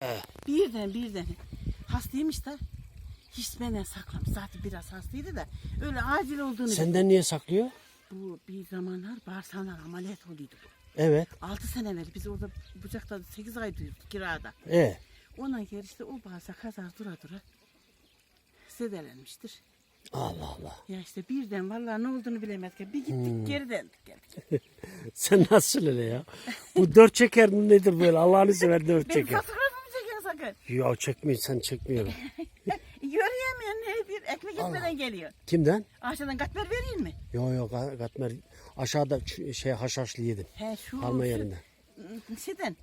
He. Birden birden hastaymış da hiç benden saklamış. Zaten biraz hastaydı da öyle acil olduğunu Senden niye saklıyor? Bu bir zamanlar bağırsağından ameliyat oluyordu. Evet. 6 sene evvel biz orada bucakta 8 ay duyurduk kirada. E. Ondan geri işte o bağırsak kazar dura dura zedelenmiştir. Allah Allah. Ya işte birden vallahi ne olduğunu bilemedik. Bir gittik Hmm. geri döndük geldik. Sen nasıl öyle ya? Bu dört çeker nedir böyle? Allah'ını sever dört çeker. Sakın. Ya çekmeyin sen çekmiyorum. Yürüyemeyen ne bir ekmek etmeden geliyor. Kimden? Aşağıdan katmer vereyim mi? Yo yo Ga- Gatmer aşağıda şey haşhaşlı yedim. He şu. Alma şu- yerinde. Şeyden.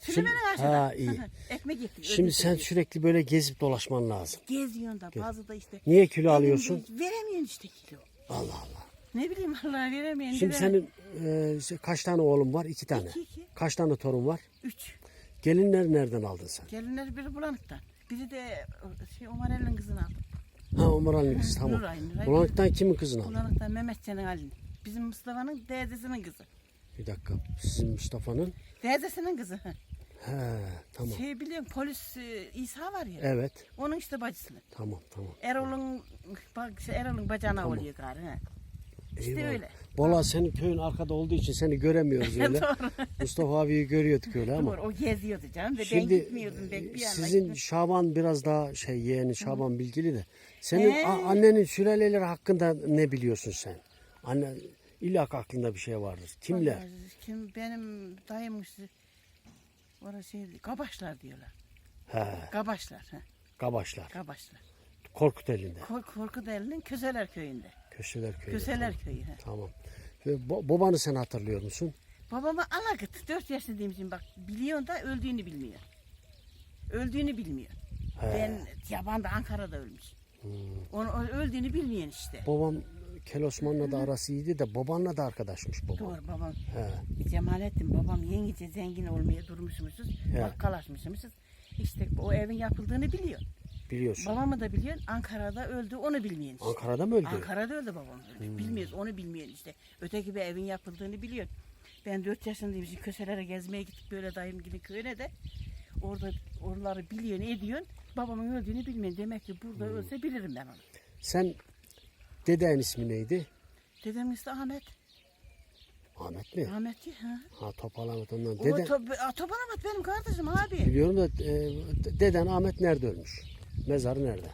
Süleyman'ın aşağıdan. Ha, iyi. Ekmek getir. Şimdi sen veriyor. sürekli böyle gezip dolaşman lazım. Geziyorsun da bazı da işte. Niye kilo alıyorsun? Veremiyorsun işte kilo. Allah Allah. Ne bileyim Allah veremiyorsun. Şimdi senin e, kaç tane oğlun var? İki tane. İki, iki. Kaç tane torun var? Üç. Gelinleri nereden aldın sen? Gelinler biri bulanıktan. Biri de şey Omar Elin kızını aldı. Ha Ömer Ali'nin kızı tamam. Nuray, Nuray. Bulanıktan kimin kızını aldın? Bulanıktan Mehmetcan'ın Ali'nin. Bizim Mustafa'nın dedesinin kızı. Bir dakika. Sizin Mustafa'nın. Dedesinin kızı. He tamam. Şey biliyorum polis e, İsa var ya. Evet. Onun işte bacısının. Tamam tamam. Erol'un bak Erol'un bacağına oluyor gari. He. İşte Eyvallah. öyle. Valla senin köyün arkada olduğu için seni göremiyoruz öyle. Mustafa abiyi görüyorduk öyle ama. Doğru. O geziyordu canım. Ve ben Şimdi gitmiyordum. Ben bir e, sizin. Şaban biraz daha şey yeğeni Şaban bilgili de. Senin He. annenin sülaleleri hakkında ne biliyorsun sen? Anne illa aklında bir şey vardır. Kimler? Kim benim dayımmış. Orası şey Kabaşlar diyorlar. He, Kabaşlar. He. Kabaşlar. Kabaşlar. Korkut elinde. Kor Korkuteli'nin Köseler köyünde. Köşeler köyü. Köseler köyü. He. Tamam. Ve babanı sen hatırlıyor musun? Babama alakıt. 4 yaşındayım şimdi bak. Biliyorsun da öldüğünü bilmiyor. Öldüğünü bilmiyor. He. Hmm. Ben yabanda Ankara'da ölmüş. Onu o öldüğünü bilmeyen işte. Babam Kel Osman'la da arası iyiydi de babanla da arkadaşmış babam. Doğru babam. He. Cemalettin babam yengece zengin olmaya durmuşmuşuz. He. Bakkalaşmışmışız. İşte o evin yapıldığını biliyor. Biliyorsun. Babamı da biliyor. Ankara'da öldü onu bilmeyen işte. Ankara'da mı öldü? Ankara'da öldü babam. Öldü. Bilmiyoruz onu bilmeyen işte. Öteki bir evin yapıldığını biliyor. Ben 4 yaşındayım. Şimdi köselere gezmeye gittik böyle dayım gibi köyüne de. Orada oraları biliyorsun ediyorsun. Babamın öldüğünü bilmiyorsun. Demek ki burada Hmm. ölse bilirim ben onu. Sen dedenin ismi neydi? Dedem işte Ahmet. Ahmet mi? Ahmet ki. Ha. Ha Topal Ahmet ondan. O Dede, top, a, Topan Ahmet benim kardeşim abi. biliyorum da e, deden Ahmet nerede ölmüş? Mezarı nerede?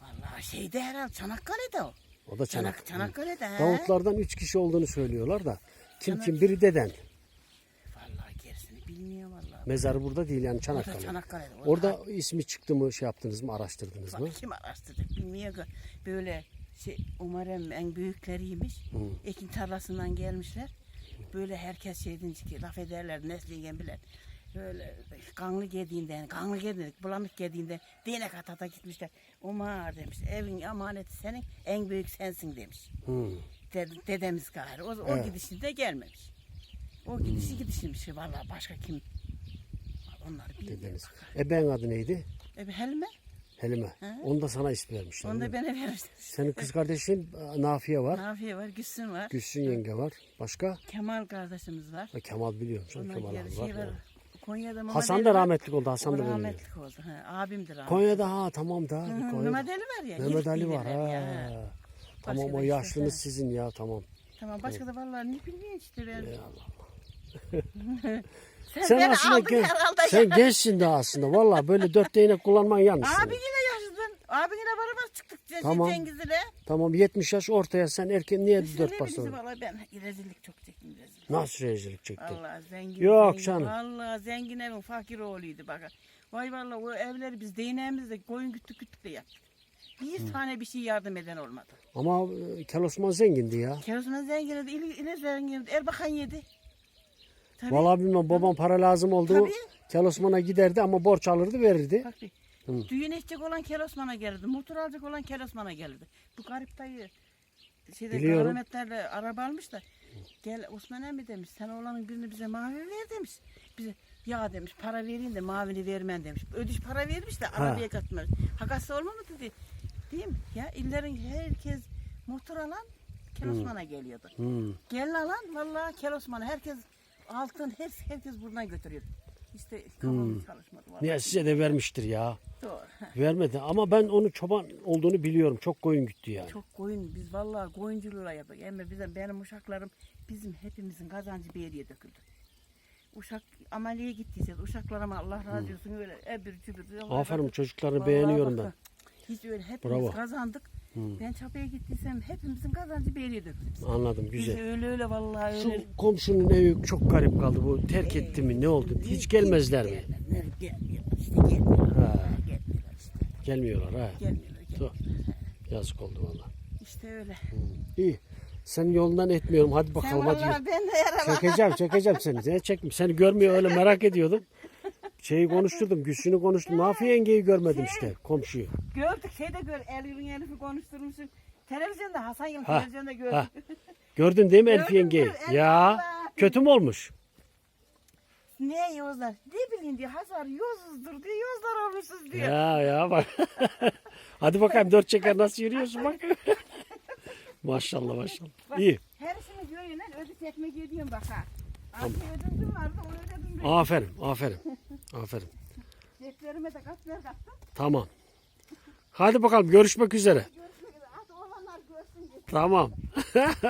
Vallahi şeyde herhalde Çanakkale'de o. O da Çanak, Çanak. Çanakkale'de. he. Davutlardan üç kişi olduğunu söylüyorlar da. Kim Çanak- kim? Biri deden. Vallahi gerisini bilmiyor vallahi. Mezarı burada değil yani Çanakkale. Çanakkale'de. o da- Orada ismi çıktı mı şey yaptınız mı araştırdınız mı? Bak kim araştırdı bilmiyor ki. Böyle şey umarım en büyükleriymiş. Ekin tarlasından gelmişler. Böyle herkes şeyden çıkıyor. Laf ederler nesliyen bilen. Böyle kanlı gediğinden, kanlı gediğinden, bulanık gediğinden değnek atata gitmişler. Umar demiş, evin emaneti senin, en büyük sensin demiş. Hı. De- dedemiz gayrı. O, o gidişinde gelmemiş. O gidişi gidişiymiş. Vallahi başka kim? Onlar bilmiyor. Dedeniz. E ben adı neydi? E, bir Helme, Helime. Onu da sana ismi vermişler. onu da bana vermişler. Senin kız kardeşin e, Nafiye var. Nafiye var, Gülsün var. Gülsün yenge var. Başka? Kemal kardeşimiz var. Ha, Kemal biliyorum. Sen Kemal abi şey var. Konya'da Mehmet Hasan Ali da var. rahmetlik oldu. Hasan O da benim. rahmetlik oldu. Ha, abimdir rahmetli. Konya'da ha tamam da. Hı, Konya'da. Mehmet Ali var ya. Mehmet Yiğit Ali var bilirler ha. ya. Tamam Başka o da işte, yaşlınız ha. sizin ya tamam. Tamam başka da vallahi ne bilmiyorum işte ben. Ey Allah. Sen, Sen beni aslında aldın gen- herhalde sen ya. gençsin daha aslında. Vallahi böyle dört değnek kullanman yanlış. Abi senin. yine yaşadın. Abinle beraber çıktık Ce- Tamam. Cengiz'le. Tamam 70 yaş ortaya sen erken niye dört ne basın? valla ben rezillik çok çektim. Nasıl rezillik çektin? Allah zengin. Yok zengin. canım. Valla zengin evin fakir oğluydu bak. Vay valla o evleri biz değneğimizle koyun güttük güttük de yaptık. Bir tane bir şey yardım eden olmadı. Ama e, Kel Osman zengindi ya. Kerosman zengin ili, ili zengin Erbakan yedi. Tabii. Vallahi bilmem babam para lazım oldu. Tabii. Kel Osman'a giderdi ama borç alırdı verirdi. Bak bir. Düğün edecek olan Kerosman'a gelirdi. Motor alacak olan Kerosman'a gelirdi. Bu garip dayı şeyde Biliyorum. karametlerle araba almış da gel Osman emmi demiş sen oğlanın birini bize mavi ver demiş. Bize ya demiş para vereyim de mavini vermen demiş. Ödüş para vermiş de arabaya katmış. Hakası olmadı dedi. Değil mi? Ya illerin herkes motor alan Kerosman'a geliyordu. Hmm. Gelin alan vallahi Kerosman'a herkes altın her, herkes buradan götürüyor. İşte kafamız çalışmadı. vallahi. Niye size de vermiştir ya. Doğru. Vermedi ama ben onun çoban olduğunu biliyorum. Çok koyun gitti yani. Çok koyun biz vallahi koyunculuğa yaptık. Ama bizim benim uşaklarım bizim hepimizin kazancı bir yere döküldü. Uşak ameliyeye gittiyse uşaklarıma Allah razı olsun öyle ebir cübür. Aferin çocuklarını Vallahi beğeniyorum ben. bak, Hiç öyle hepimiz Bravo. kazandık. Ben çapaya gittiysem hepimizin kazancı döküldü. bizim. Anladım Biz güzel. öyle öyle vallahi Şu öyle. komşunun evi çok garip kaldı. Bu terk etti mi ne oldu? Hiç gelmezler mi? Gelmiyorlar işte gelmiyorlar. Ha. Gelmiyorlar işte. Gelmiyorlar ha. Gelmiyorlar. gelmiyorlar. Yazık oldu valla. İşte öyle. İyi. Sen yolundan etmiyorum. Hadi Sen bakalım hadi. vallahi ben de yaramam. Çekeceğim çekeceğim seni. Seni çektim. Seni görmüyor öyle merak ediyordum. Şeyi konuşturdum. Güçlü'nü konuştum. Nafiye yengeyi görmedim işte. Komşuyu. Gördük şeyde gör Elif'in Elif'i konuşturmuşsun. Televizyonda Hasan Yıl Ha, televizyonda gördük. ha. Gördün değil mi Elif Gördüm, yengeyi? Elif Ya abla. kötü mü olmuş? Ne yozlar? Ne bileyim diyor Hazar yozuzdur diyor yozlar olmuşuz diyor. Ya ya bak. Hadi bakayım dört çeker nasıl yürüyorsun bak. maşallah maşallah. Bak, İyi. Her işini görüyorsun ödü tekme gidiyorum bak ha. Altı ödüm vardı o ödedim. Aferin aferin. Aferin. Ceplerime de katmer kattım. Tamam. Hadi bakalım görüşmek üzere. Görüşmek üzere. At oğlanlar görsün. Tamam.